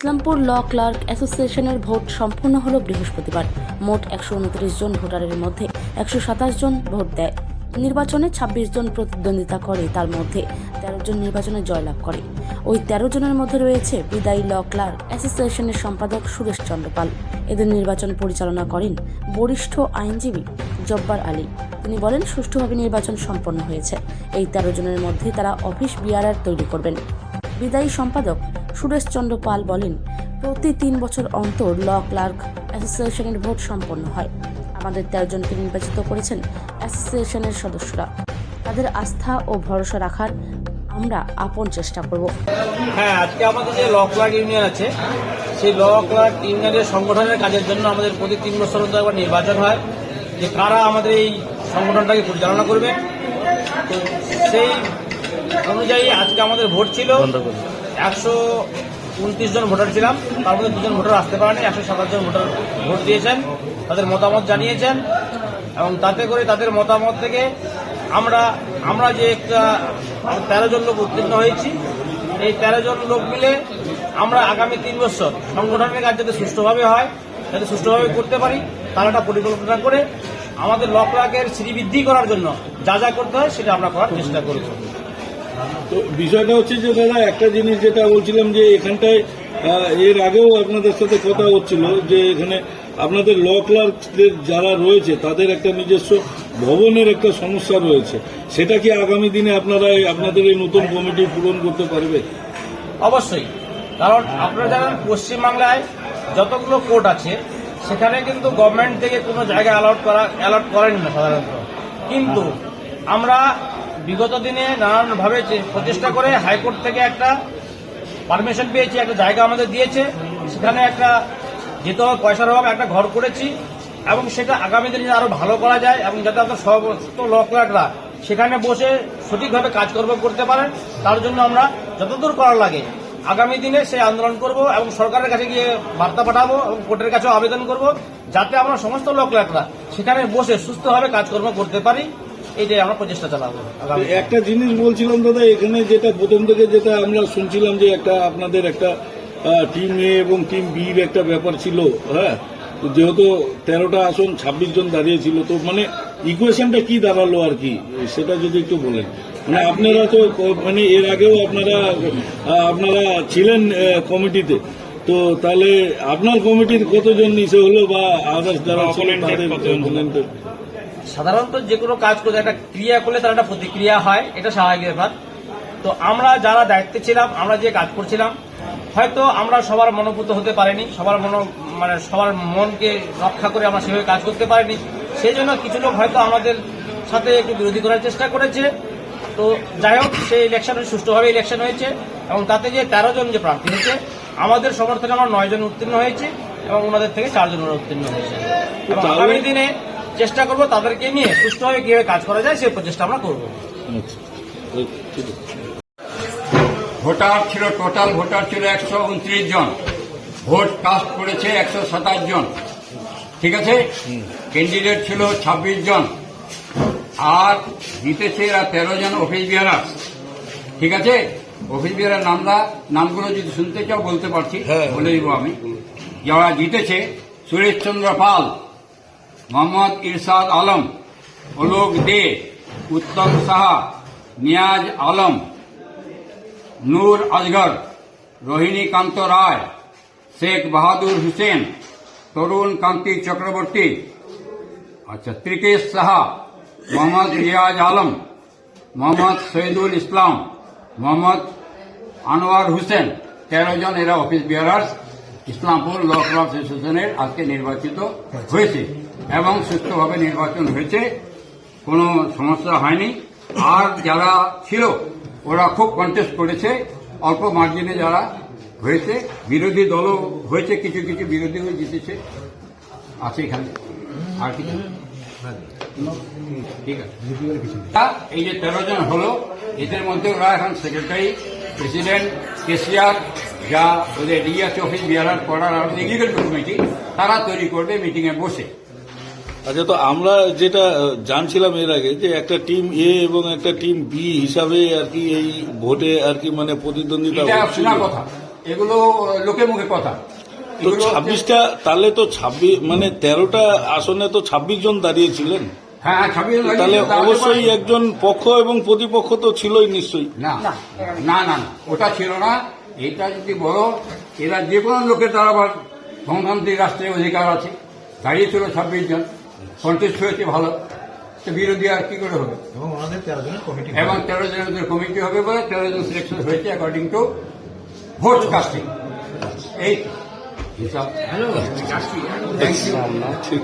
Islampur law clerk অ্যাসোসিয়েশনের vote সম্পন্ন হল বৃহস্পতিবার। মোট একশো উনত্রিশ জন ভোটারের মধ্যে একশো সাতাশ জন ভোট দেয়। নির্বাচনে ছাব্বিশ জন প্রতিদ্বন্দ্বিতা করে তার মধ্যে তেরো জন নির্বাচনে জয়লাভ করে। ওই তেরো জনের মধ্যে রয়েছে বিদায়ী ল ক্লার্ক অ্যাসোসিয়েশনের সম্পাদক সুরেশ চন্দ্রপাল এদের নির্বাচন পরিচালনা করেন বরিষ্ঠ আইনজীবী জব্বার আলী। তিনি বলেন, সুষ্ঠুভাবে নির্বাচন সম্পন্ন হয়েছে। এই তেরো জনের মধ্যে তারা অফিস বিআরআর তৈরি করবেন। বিদায়ী সম্পাদক সুরেশচন্দ্র পাল বলেন প্রতি তিন বছর অন্তর ল ক্লার্ক অ্যাসোসিয়েশনের ভোট সম্পন্ন হয়। আমাদের তেরো জনকে নির্বাচিত করেছেন অ্যাসোসিয়েশনের সদস্যরা। তাদের আস্থা ও ভরসা রাখার আমরা আপন চেষ্টা করব। হ্যাঁ আজকে আমাদের যে ল ক্লার্ক ইউনিয়ন আছে সেই ল ক্লার্ক ইউনিয়নের সংগঠনের কাজের জন্য আমাদের প্রতি তিন বছর অন্তর একবার নির্বাচন হয় যে কারা আমাদের এই সংগঠনটাকে পরিচালনা করবে। তো সেই অনুযায়ী আজকে আমাদের ভোট ছিল একশো উনত্রিশ জন ভোটার ছিলাম। তার মধ্যে দুজন ভোটার আসতে পারেনি, একশো সাতাশ জন ভোটার ভোট দিয়েছেন। তাদের মতামত জানিয়েছেন এবং তাতে করে তাদের মতামত থেকে আমরা আমরা যে একটা তেরো জন লোক উত্তীর্ণ হয়েছি, এই তেরো জন লোক মিলে আমরা আগামী তিন বছর সংগঠনের কাজ যাতে সুষ্ঠুভাবে হয়, যাতে সুষ্ঠুভাবে করতে পারি, তার একটা পরিকল্পনা করে আমাদের লক লাখের শ্রীবৃদ্ধি করার জন্য যা যা করতে হয় সেটা আমরা করার চেষ্টা করব। তো বিষয়টা হচ্ছে যে দাদা, একটা জিনিস যেটা বলছিলাম যে এখানটায় এর আগেও আপনাদের সাথে কথা হচ্ছিল যে এখানে আপনাদের ল ক্লার্কদের যারা রয়েছে, তাদের একটা নিজস্ব ভবনের একটা সমস্যা রয়েছে। সেটা কি আগামী দিনে আপনারা আপনাদের এই নতুন কমিটি পূরণ করতে পারবে? অবশ্যই। কারণ আপনারা জানেন, পশ্চিমবাংলায় যতগুলো কোর্ট আছে, সেখানে কিন্তু গভর্নমেন্ট থেকে কোনো জায়গা অ্যালাউট করা অ্যালাউট করেন না সাধারণত। কিন্তু আমরা বিগত দিনে নানানভাবে প্রচেষ্টা করে হাইকোর্ট থেকে একটা পারমিশন পেয়েছি, একটা জায়গা আমাদের দিয়েছে। সেখানে একটা যেতে হবে পয়সার অভাবে একটা ঘর করেছি এবং সেটা আগামী দিনে আরও ভালো করা যায় এবং যাতে আপনার সমস্ত লকলাকরা সেখানে বসে সঠিকভাবে কাজকর্ম করতে পারেন তার জন্য আমরা যতদূর করার লাগে আগামী দিনে সেই আন্দোলন করব এবং সরকারের কাছে গিয়ে বার্তা পাঠাবো এবং কোর্টের কাছেও আবেদন করব, যাতে আমরা সমস্ত লকলাকরা সেখানে বসে সুস্থভাবে কাজকর্ম করতে পারি। এইটাই আমরা প্রচেষ্টা চালাবো একটা জিনিস বলছিলাম দাদা এখানে যেটা প্রথম থেকে যেটা আমরা শুনছিলাম যে একটা আপনাদের একটা টিম এ এবং টিম বির একটা ব্যাপার ছিল হ্যাঁ? যেহেতু তেরোটা আসন ছাব্বিশ জন দাঁড়িয়েছিল তো মানে ইকুয়েশনটা কি দাঁড়াল আর কি? সেটা যদি একটু বলেন। মানে আপনারা তো মানে এর আগেও আপনারা আপনারা ছিলেন কমিটিতে। তো তাহলে আপনার কমিটির কতজন নিচে হলো বা আদার্স যারা ছিলেন তাদের কতজন? সাধারণত যে কোনো কাজ করতে একটা ক্রিয়া করলে তার একটা প্রতিক্রিয়া হয় এটা স্বাভাবিক ব্যাপার। তো আমরা যারা দায়িত্বে ছিলাম আমরা যে কাজ করছিলাম হয়তো আমরা সবার মনোভূত হতে পারিনি সবার মন মানে সবার মনকে রক্ষা করে আমরা সেভাবে কাজ করতে পারিনি। সেই জন্য কিছু লোক হয়তো আমাদের সাথে একটু বিরোধী করার চেষ্টা করেছে। তো যাই হোক সেই ইলেকশন সুষ্ঠুভাবে ইলেকশন হয়েছে এবং তাতে যে তেরো জন যে প্রার্থী হয়েছে আমাদের সমর্থনে আমরা নয় জন উত্তীর্ণ হয়েছে এবং ওনাদের থেকে চারজন উত্তীর্ণ হয়েছে। এবং আগামী দিনে চেষ্টা করব তাদেরকে নিয়ে সুষ্ঠুভাবে কীভাবে কাজ করা যায় সেই প্রচেষ্টা আমরা করব। আচ্ছা ভোটার ছিল টোটাল ভোটার ছিল একশো উনত্রিশ জন। ভোট কাস্ট করেছে একশো সাতাশ জন। ঠিক আছে? ক্যান্ডিডেট ছিল ছাব্বিশ জন। আর জিতেছে এরা তেরো জন অফিস বিহারার। ঠিক আছে? অফিস বিহারের নামরা নামগুলো যদি শুনতে চাও বলতে পারছি। বলে দিব আমি। যারা জিতেছে সুরেশচন্দ্র পাল। মোহাম্মদ ইরশাদ আলম অলোক দে উত্তম সাহা নিয়াজ আলম নূর আজগর রোহিণীকান্ত রায় শেখ বাহাদুর হুসেন তরুণ কান্তি চক্রবর্তী আচ্ছা ত্রিকেশ সাহা মোহাম্মদ রিয়াজ আলম মোহাম্মদ শহীদুল ইসলাম মোহাম্মদ আনোয়ার হোসেন তেরো জন এরা office bearers Islampur law club অ্যাসোসিয়েশনের আজকে নির্বাচিত হয়েছে এবং সুস্থভাবে নির্বাচন হয়েছে, কোনো সমস্যা হয়নি। আর যারা ছিল, ওরা খুব কন্টেস্ট করেছে, অল্প মার্জিনে যারা হয়েছে, বিরোধী দলও হয়েছে, কিছু কিছু বিরোধী হয়ে জিতেছে। আছে এখানে? আর কিছু? ঠিক আছে। এই যে তেরো জন হলো, এদের মধ্যে ওরা এখন সেক্রেটারি প্রেসিডেন্ট কেসিআর যা ওদের ডিএস অফিস বিহার করার এগ্রিকালচার কমিটি তারা তৈরি করবে মিটিংয়ে বসে। আচ্ছা তো আমরা যেটা জানছিলাম এর আগে যে একটা টিম এ এবং একটা টিম বি হিসাবে আর কি এই ভোটে আর কি মানে প্রতিদ্বন্দ্বিতা কথা। এগুলো লোকে মুখে কথা। তো ছাব্বিশটা তাহলে তো ছাব্বিশ মানে তেরোটা আসনে তো ছাব্বিশ জন দাঁড়িয়েছিলেন। হ্যাঁ ছাব্বিশ জন তাহলে অবশ্যই একজন পক্ষ এবং প্রতিপক্ষ তো ছিলই নিশ্চয়ই। না না না না ওটা ছিল না। এটা যদি বলো এরা যে কোনো লোকের দ্বারা আবার গণতান্ত্রিক রাষ্ট্রের অধিকার আছে। দাঁড়িয়েছিল ছাব্বিশ জন। কন্টেস্ট হয়েছে ভালো। তো বিরোধী আর কি করে হবে? এবং ওনাদের তেরো জনের কমিটি এবং তেরো জনের কমিটি হবে বলে তেরো জন সিলেকশন হয়েছে অ্যাকর্ডিং টু ভোট কাস্টিং এই হিসাব। থ্যাংক ইউ ঠিক